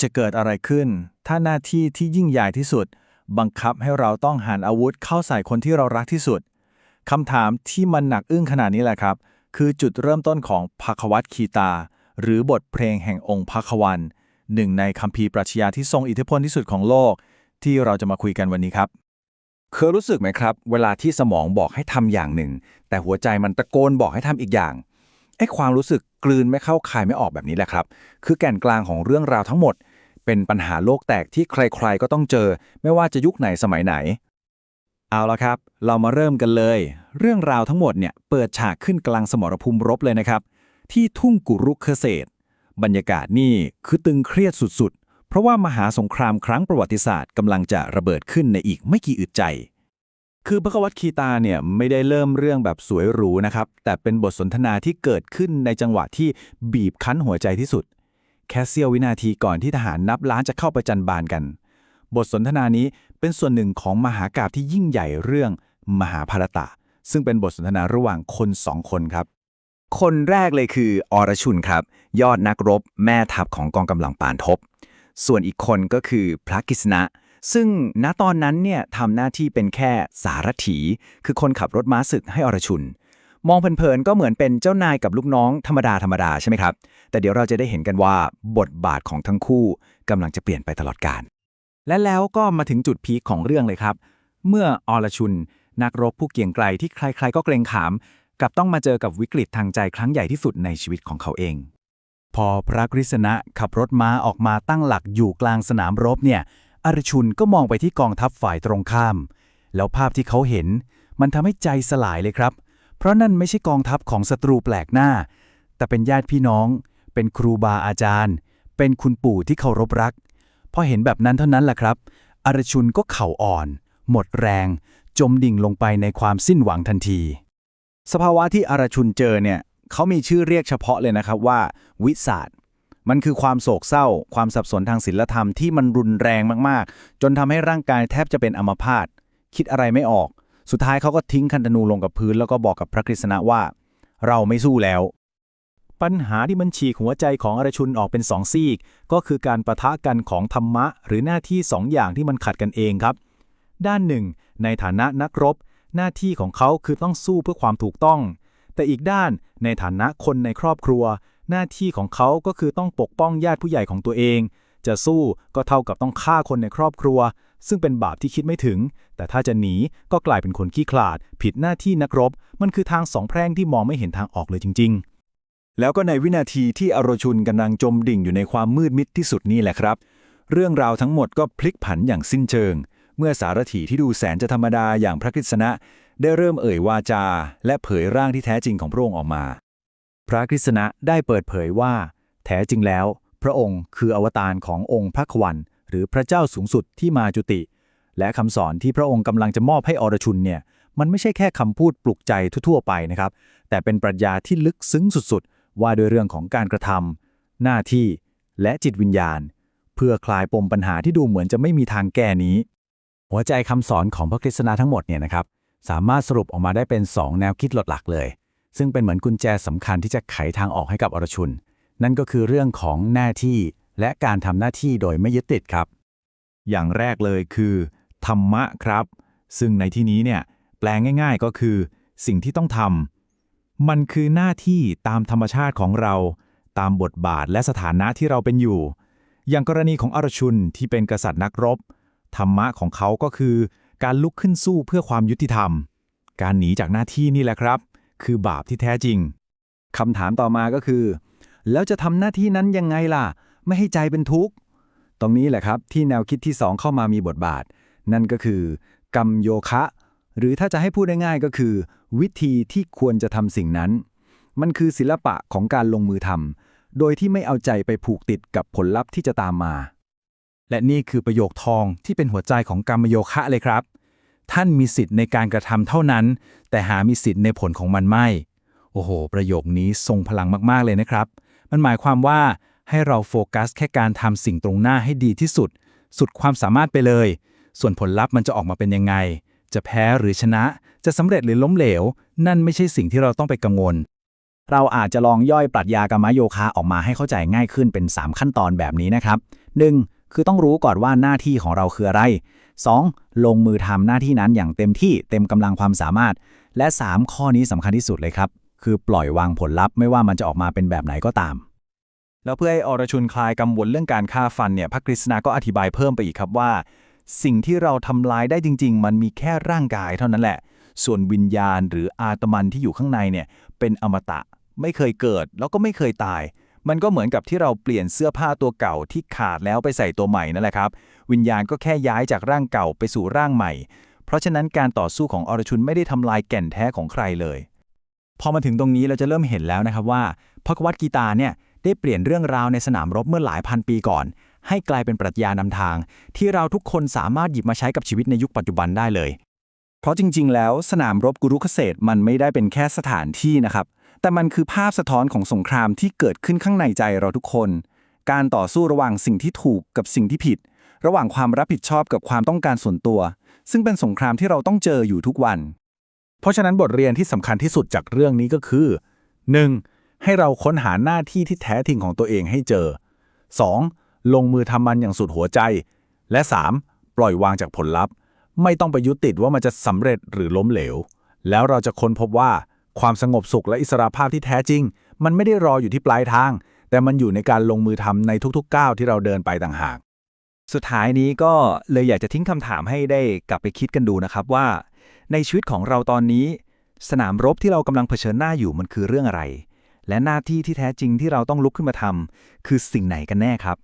จะเกิดอะไรขึ้น ถ้าหน้าที่ที่ยิ่งใหญ่ที่สุด บังคับให้เราต้องหันอาวุธเข้าใส่คนที่เรารักที่สุดคำถามที่มันหนักอึ้งขนาดนี้แหละครับ คือจุดเริ่มต้นของภควัตคีตา หรือบทเพลงแห่งองค์ภควัน หนึ่งในคัมภีร์ปรัชญาที่ทรงอิทธิพลที่สุดของโลก ที่เราจะมาคุยกันวันนี้ครับ เคยรู้สึกไหมครับ เวลาที่สมองบอกให้ทำอย่างหนึ่ง แต่หัวใจมันตะโกนบอกให้ทำอีกอย่าง ไอ้ความรู้สึกกลืนไม่เข้าคายไม่ออกแบบนี้แหละครับ คือแก่นกลางของเรื่องราวทั้งหมด เป็นปัญหาโลกแตกที่ใครๆก็ต้องเจอ ไม่ว่าจะยุคไหนสมัยไหน เอาละครับ เรามาเริ่มกันเลย เรื่องราวทั้งหมดเนี่ยเปิดฉากขึ้นกลางสมรภูมิรบเลยนะครับ ที่ทุ่งกุรุกเกษตร บรรยากาศนี่คือตึงเครียดสุดๆ เพราะว่ามหาสงครามครั้งประวัติศาสตร์กำลังจะระเบิดขึ้นในอีกไม่กี่อึดใจ คือพระกวัตคีตาเนี่ยไม่ได้เริ่มเรื่องแบบสวยหรูนะครับ แต่เป็นบทสนทนาที่เกิดขึ้นในจังหวะที่บีบคั้นหัวใจที่สุด แค่เสี้ยววินาทีก่อนที่ทหารนับล้านจะเข้าประจันบานกัน บทสนทนานี้เป็นส่วนหนึ่งของมหากาพย์ที่ยิ่งใหญ่เรื่องมหาภารตะ ซึ่งเป็นบทสนทนาระหว่างคนสองคนครับ คนแรกเลยคืออรชุนครับ ยอดนักรบแม่ทัพของกองกำลังปานทบ ส่วนอีกคนก็คือพระกฤษณะ ซึ่งณตอนนั้นเนี่ยทำหน้าที่เป็นแค่สารถี คือคนขับรถม้าศึกให้อรชุน มองเพลินๆก็เหมือนเป็นเจ้านายกับลูกน้องธรรมดาธรรมดาใช่ไหมครับ แต่เดี๋ยวเราจะได้เห็นกันว่าบทบาทของทั้งคู่กำลังจะเปลี่ยนไปตลอดกาลและแล้วก็มาถึงจุดพีคของเรื่องเลยครับ เมื่ออรชุน นักรบผู้เกียงไกรที่ใครๆก็เกรงขาม กับต้องมาเจอกับวิกฤตทางใจครั้งใหญ่ที่สุดในชีวิตของเขาเอง พอพระกฤษณะขับรถม้าออกมาตั้งหลักอยู่กลางสนามรบเนี่ย อรชุนก็มองไปที่กองทัพฝ่ายตรงข้าม แล้วภาพที่เขาเห็น มันทำให้ใจสลายเลยครับ เพราะนั่นไม่ใช่กองทัพของศัตรูแปลกหน้า แต่เป็นญาติพี่น้อง เป็นครูบาอาจารย์ เป็นคุณปู่ที่เคารพรัก พอเห็นแบบนั้นเท่านั้นแหละครับอรชุนก็เข่าอ่อน หมดแรง จมดิ่งลงไปในความสิ้นหวังทันที สภาวะที่อรชุนเจอเนี่ยเขามีชื่อเรียกเฉพาะเลยนะครับว่า วิสาด มันคือความโศกเศร้า ความสับสนทางศีลธรรมที่มันรุนแรงมากๆ จนทำให้ร่างกายแทบจะเป็นอัมพาตคิดอะไรไม่ออก สุดท้ายเขาก็ทิ้งคันธนูลงกับพื้น แล้วก็บอกกับพระกฤษณะว่า เราไม่สู้แล้ว ปัญหาที่มันฉีกหัวใจของอรชุนออกเป็นสองซีก ก็คือการประทะกันของธรรมะ หรือหน้าที่สองอย่างที่มันขัดกันเองครับ ด้านหนึ่ง ในฐานะนักรบ หน้าที่ของเขาคือต้องสู้เพื่อความถูกต้อง แต่อีกด้านในฐานะคนในครอบครัว หน้าที่ของเขาก็คือต้องปกป้องญาติผู้ใหญ่ของตัวเอง จะสู้ก็เท่ากับต้องฆ่าคนในครอบครัว ซึ่งเป็นบาปที่คิดไม่ถึง แต่ถ้าจะหนีก็กลายเป็นคนขี้ขลาด ผิดหน้าที่นักรบ มันคือทางสองแพร่งที่มองไม่เห็นทางออกเลยจริง ๆ แล้วก็ในวินาทีที่อรชุนกำลังจมดิ่งอยู่ในความมืดมิดที่สุดนี่แหละครับ เรื่องราวทั้งหมดก็พลิกผันอย่างสิ้นเชิง เมื่อสารถีที่ดูแสนจะธรรมดาอย่างพระกฤษณะได้เริ่มเอ่ยวาจา และเผยร่างที่แท้จริงของพระองค์ออกมา พระกฤษณะได้เปิดเผยว่า แท้จริงแล้ว พระองค์คืออวตารขององค์พระควัน หรือพระเจ้าสูงสุดที่มาจุติ และคำสอนที่พระองค์กำลังจะมอบให้อรชุนเนี่ยมันไม่ใช่แค่คำพูดปลุกใจทั่วๆไปนะครับ แต่เป็นปรัชญาที่ลึกซึ้งสุดๆ ว่าด้วยเรื่องของการกระทำหน้าที่และจิตวิญญาณ เพื่อคลายปมปัญหาที่ดูเหมือนจะไม่มีทางแก้นี้ หัวใจคำสอนของพระคริสตนาทั้งหมดเนี่ยนะครับสามารถสรุปออกมาได้เป็น 2 แนวคิดหลักๆเลย ซึ่งเป็นเหมือนกุญแจสำคัญที่จะไขทางออกให้กับอรชุน นั่นก็คือเรื่องของหน้าที่และการทำหน้าที่โดยไม่ยึดติดครับ อย่างแรกเลยคือ ธรรมะครับ ซึ่งในที่นี้เนี่ยแปลงง่าย ๆก็คือ สิ่งที่ต้องทำมันคือหน้าที่ตามธรรมชาติของเรา ตามบทบาทและสถานะที่เราเป็นอยู่ อย่างกรณีของอรชุนที่เป็นกษัตริย์นักรบ ธรรมะของเขาก็คือ การลุกขึ้นสู้เพื่อความยุติธรรม การหนีจากหน้าที่นี่แหละครับ คือบาปที่แท้จริงคำถามต่อมาก็คือ แล้วจะทำหน้าที่นั้นยังไงล่ะ ไม่ให้ใจเป็นทุกข์ ตรงนี้แหละครับที่แนวคิดที่2เข้ามามีบทบาท นั่นก็คือกรรมโยคะ หรือถ้าจะให้พูดง่ายๆก็คือ วิธีที่ควรจะทำสิ่งนั้น มันคือศิลปะของการลงมือทำโดยที่ไม่เอาใจไปผูกติดกับผลลัพธ์ที่จะตามมา และนี่คือประโยคทองที่เป็นหัวใจของกรรมโยคะเลยครับ ท่านมีสิทธิ์ในการกระทำเท่านั้น แต่หามีสิทธิ์ในผลของมันไม่ โอ้โห ประโยคนี้ทรงพลังมาก ๆ เลยนะครับ มันหมายความว่าให้เราโฟกัสแค่การทำสิ่งตรงหน้าให้ดีที่สุด สุดความสามารถไปเลย ส่วนผลลัพธ์มันจะออกมาเป็นยังไง จะแพ้หรือชนะ จะสำเร็จหรือล้มเหลว นั่นไม่ใช่สิ่งที่เราต้องไปกังวล เราอาจจะลองย่อยปรัชญากรรมโยคะออกมาให้เข้าใจง่ายขึ้นเป็น 3 ขั้นตอนแบบนี้นะครับ 1. คือต้องรู้ก่อนว่าหน้าที่ของเราคืออะไร 2. ลงมือทำหน้าที่นั้นอย่างเต็มที่เต็มกำลังความสามารถ และ 3 ข้อนี้สำคัญที่สุดเลยครับ คือปล่อยวางผลลัพธ์ไม่ว่ามันจะออกมาเป็นแบบไหนก็ตาม แล้วเพื่อให้อรชุนคลายกังวลเรื่องการฆ่าฟันเนี่ยพระกฤษณาก็อธิบายเพิ่มไปอีกครับว่า สิ่งที่เราทำลายได้จริง ๆ มันมีแค่ร่างกายเท่านั้นแหละ ส่วนวิญญาณหรืออาตมันที่อยู่ข้างในเนี่ยเป็นอมตะ ไม่เคยเกิดแล้วก็ไม่เคยตาย มันก็เหมือนกับที่เราเปลี่ยนเสื้อผ้าตัวเก่าที่ขาดแล้วไปใส่ตัวใหม่นั่นแหละครับ วิญญาณก็แค่ย้ายจากร่างเก่าไปสู่ร่างใหม่ เพราะฉะนั้นการต่อสู้ของอรชุนไม่ได้ทำลายแก่นแท้ของใครเลย พอมาถึงตรงนี้เราจะเริ่มเห็นแล้วนะครับว่าพระกวัตกีตาเนี่ยได้เปลี่ยนเรื่องราวในสนามรบเมื่อหลายพันปีก่อน ให้กลายเป็นปรัชญานำทาง ที่เราทุกคนสามารถหยิบมาใช้กับชีวิตในยุคปัจจุบันได้เลย เพราะจริง ๆ แล้วสนามรบกุรุเกษตรมันไม่ได้เป็นแค่สถานที่นะครับ แต่มันคือภาพสะท้อนของสงครามที่เกิดขึ้นข้างในใจเราทุกคน การต่อสู้ระหว่างสิ่งที่ถูกกับสิ่งที่ผิด ระหว่างความรับผิดชอบกับความต้องการส่วนตัว ซึ่งเป็นสงครามที่เราต้องเจออยู่ทุกวัน เพราะฉะนั้นบทเรียนที่สำคัญที่สุดจากเรื่องนี้ก็คือ 1. ให้เราค้นหาหน้าที่ที่แท้จริงของตัวเองให้เจอ 2. ลงมือทำมันอย่างสุดหัวใจ และ 3. ปล่อยวางจากผลลัพธ์ ไม่ต้องไปยึดติดว่ามันจะสำเร็จหรือล้มเหลว แล้วเราจะค้นพบว่า ความสงบสุขและอิสรภาพที่แท้จริง มันไม่ได้รออยู่ที่ปลายทาง แต่มันอยู่ในการลงมือทำในทุกๆก้าวที่เราเดินไปต่างหาก สุดท้ายนี้ก็เลยอยากจะทิ้งคำถามให้ได้กลับไปคิดกันดูนะครับว่า ในชีวิตของเราตอนนี้ สนามรบที่เรากำลังเผชิญหน้าอยู่มันคือเรื่องอะไร และหน้าที่ที่แท้จริงที่เราต้องลุกขึ้นมาทำคือสิ่งไหนกันแน่ครับ